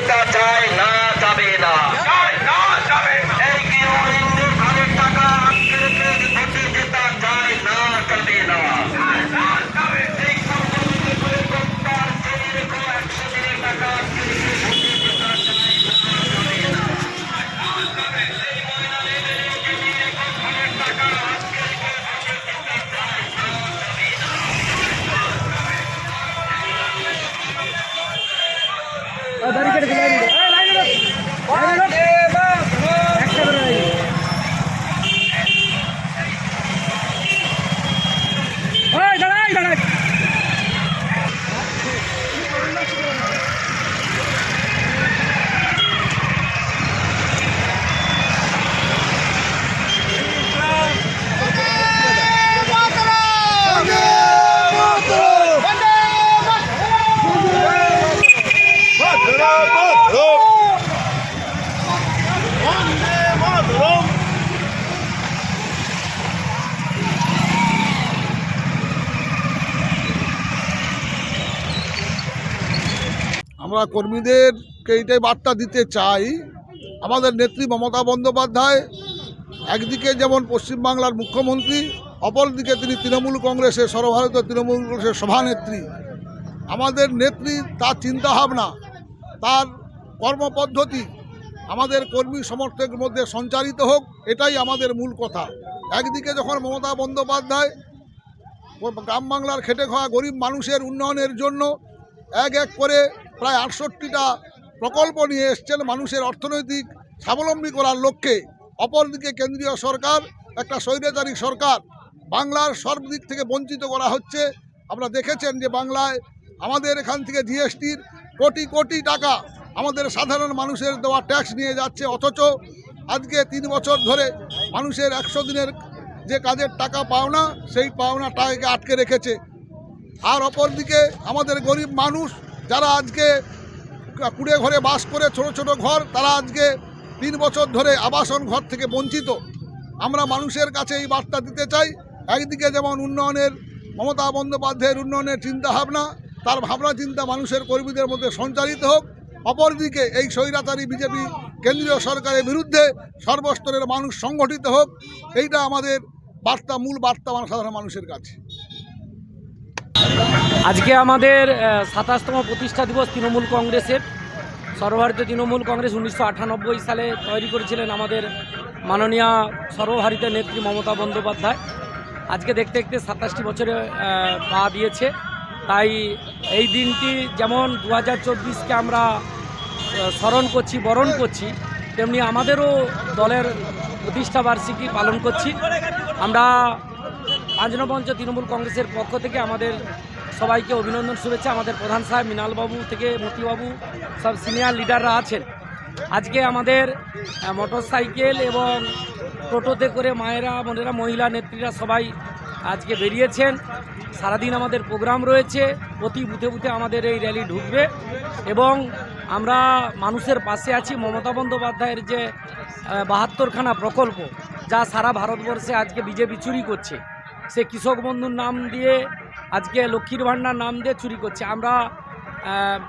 যেটা চায় না যাবে না। regularly. আমরা কর্মীদেরকে এইটাই বার্তা দিতে চাই। আমাদের নেত্রী মমতা বন্দ্যোপাধ্যায়, একদিকে যেমন পশ্চিমবাংলার মুখ্যমন্ত্রী, অপরদিকে তিনি তৃণমূল কংগ্রেসের সর্বভারতীয় তৃণমূল কংগ্রেসের সভানেত্রী। আমাদের নেত্রী তার চিন্তাভাবনা, তার কর্মপদ্ধতি আমাদের কর্মী সমর্থকের মধ্যে সঞ্চারিত হোক, এটাই আমাদের মূল কথা। একদিকে যখন মমতা বন্দ্যোপাধ্যায় গ্রাম বাংলার খেটে খাওয়া গরিব মানুষের উন্নয়নের জন্য এক এক করে প্রায় আটষট্টিটা প্রকল্প নিয়ে এসছেন মানুষের অর্থনৈতিক স্বাবলম্বী করার লক্ষ্যে। অপরদিকে কেন্দ্রীয় সরকার, একটা স্বৈরাচারী সরকার, বাংলার সব দিক থেকে বঞ্চিত করা হচ্ছে। আপনারা দেখেছেন যে বাংলায় আমাদের এখান থেকে জিএসটির কোটি কোটি টাকা আমাদের সাধারণ মানুষের দেওয়া ট্যাক্স নিয়ে যাচ্ছে। অথচ আজকে তিন বছর ধরে মানুষের একশো দিনের যে কাজের টাকা পাওনা, সেই পাওনা টাকাকে আটকে রেখেছে। আর অপরদিকে আমাদের গরিব মানুষ যারা আজকে কুড়ে ঘরে বাস করে ছোট ছোট ঘর, তারা আজকে তিন বছর ধরে আবাসন ঘর থেকে বঞ্চিত। আমরা মানুষের কাছে এই বার্তা দিতে চাই, একদিকে যেমন উন্নয়নের মমতা বন্দ্যোপাধ্যায়ের উন্নয়নের চিন্তাভাবনা, তার ভাবনা চিন্তা মানুষের কর্মীদের মধ্যে সঞ্চারিত হোক, অপরদিকে এই স্বৈরাচারী বিজেপি কেন্দ্রীয় সরকারের বিরুদ্ধে সর্বস্তরের মানুষ সংগঠিত হোক, এইটা আমাদের বার্তা, মূল বার্তা সাধারণ মানুষের কাছে। আজকে আমাদের সাতাশতম প্রতিষ্ঠা দিবস তৃণমূল কংগ্রেসের। সর্বভারতীয় তৃণমূল কংগ্রেস উনিশশো আটানব্বই সালে তৈরি করেছিলেন আমাদের মাননীয় সর্বভারতীয় নেত্রী মমতা বন্দ্যোপাধ্যায়। আজকে দেখতে দেখতে সাতাশটি বছরে পা দিয়েছে। তাই এই দিনটি যেমন দু হাজার আমরা স্মরণ করছি, বরণ করছি, তেমনি আমাদেরও দলের প্রতিষ্ঠা বার্ষিকী পালন করছি। আমরা পাঁচনপঞ্চ তৃণমূল কংগ্রেসের পক্ষ থেকে আমাদের সবাইকে অভিনন্দন, শুভেচ্ছা। আমাদের প্রধান সাহেব মিনালবাবু থেকে মতিবাবু, সব সিনিয়র লিডাররা আছেন। আজকে আমাদের মোটর সাইকেল এবং টোটোতে করে মায়েরা, বোনেরা, মহিলা নেত্রীরা সবাই আজকে বেরিয়েছেন। সারাদিন আমাদের প্রোগ্রাম রয়েছে। প্রতি বুথে বুথে আমাদের এই র্যালি ঢুকবে এবং আমরা মানুষের পাশে আছি। মমতা বন্দ্যোপাধ্যায়ের যে বাহাত্তরখানা প্রকল্প, যা সারা ভারতবর্ষে আজকে বিজেপি চুরি করছে। সে কৃষক বন্ধুর নাম দিয়ে আজকে লক্ষ্মীর ভাণ্ডার নাম দিয়ে চুরি করছে। আমরা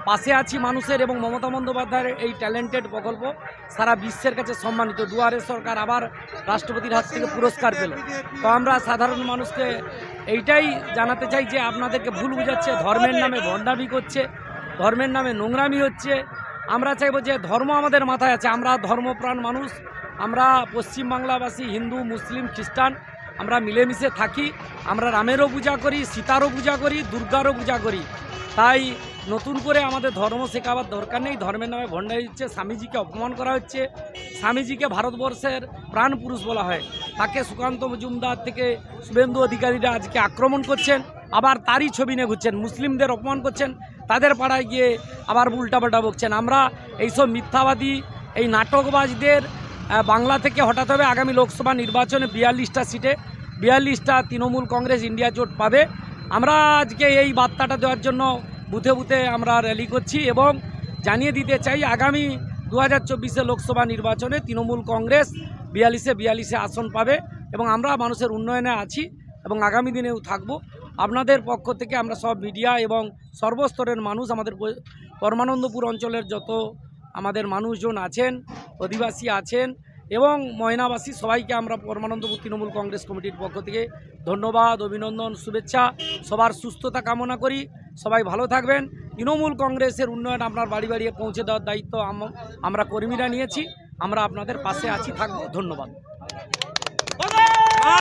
পাশে আছি মানুষের এবং মমতা বন্দ্যোপাধ্যায়ের এই ট্যালেন্টেড প্রকল্প। সারা বিশ্বের কাছে সম্মানিত। দুয়ারে সরকার আবার রাষ্ট্রপতির হাত থেকে পুরস্কার পেল। তো আমরা সাধারণ মানুষকে এইটাই জানাতে চাই যে আপনাদেরকে ভুল বুঝাচ্ছে। ধর্মের নামে ভণ্ডামি করছে, ধর্মের নামে নোংরামি হচ্ছে। আমরা চাইব যে ধর্ম আমাদের মাথায় আছে। আমরা ধর্মপ্রাণ মানুষ। আমরা পশ্চিমবাংলাবাসী, হিন্দু, মুসলিম, খ্রিস্টান আমরা মিলেমিশে থাকি, আমরা রামেরও পূজা করি, সীতারও পূজা করি, দুর্গারও পূজা করি। তাই নতুন করে আমাদের ধর্ম শেখাবার দরকার নেই। ধর্মের নামে ভণ্ডাই হচ্ছে, স্বামীজিকে অপমান করা হচ্ছে। স্বামীজিকে ভারতবর্ষের প্রাণ পুরুষ বলা হয়। তাকে সুকান্ত মজুমদার থেকে শুভেন্দু অধিকারীরা আজকে আক্রমণ করছেন, আবার তারই ছবি নিয়ে ঘুরছেন। মুসলিমদের অপমান করছেন, তাদের পাড়ায় গিয়ে আবার উল্টাপাল্টা বকছেন। আমরা এইসব মিথ্যাবাদী, এই নাটকবাজদের বাংলা থেকে হঠাৎ হবে আগামী লোকসভা নির্বাচনে বিয়াল্লিশটা সিটে বিয়াল্লিশটা তৃণমূল কংগ্রেস ইন্ডিয়া জোট পাবে। আমরা আজকে এই বার্তাটা দেওয়ার জন্য বুথে বুথে আমরা র্যালি করছি এবং জানিয়ে দিতে চাই, আগামী দু হাজার চব্বিশে লোকসভা নির্বাচনে তৃণমূল কংগ্রেস বিয়াল্লিশে বিয়াল্লিশে আসন পাবে এবং আমরা মানুষের উন্নয়নে আছি এবং আগামী দিনেও থাকব। আপনাদের পক্ষ থেকে আমরা সব মিডিয়া এবং সর্বস্তরের মানুষ, আমাদের পরমানন্দপুর অঞ্চলের যত আমাদের মানুষজন আছেন, অধিবাসী আছেন এবং ময়নাবাসী সবাইকে আমরা পরমানন্দপুর তৃণমূল কংগ্রেস কমিটির পক্ষ থেকে ধন্যবাদ, অভিনন্দন, শুভেচ্ছা। সবার সুস্থতা কামনা করি। সবাই ভালো থাকবেন। তৃণমূল কংগ্রেসের উন্নয়ন আপনার বাড়ি বাড়িয়ে পৌঁছে দেওয়ার দায়িত্ব আম- আমরা কর্মীরা নিয়েছি। আমরা আপনাদের পাশে আছি, থাকব। ধন্যবাদ।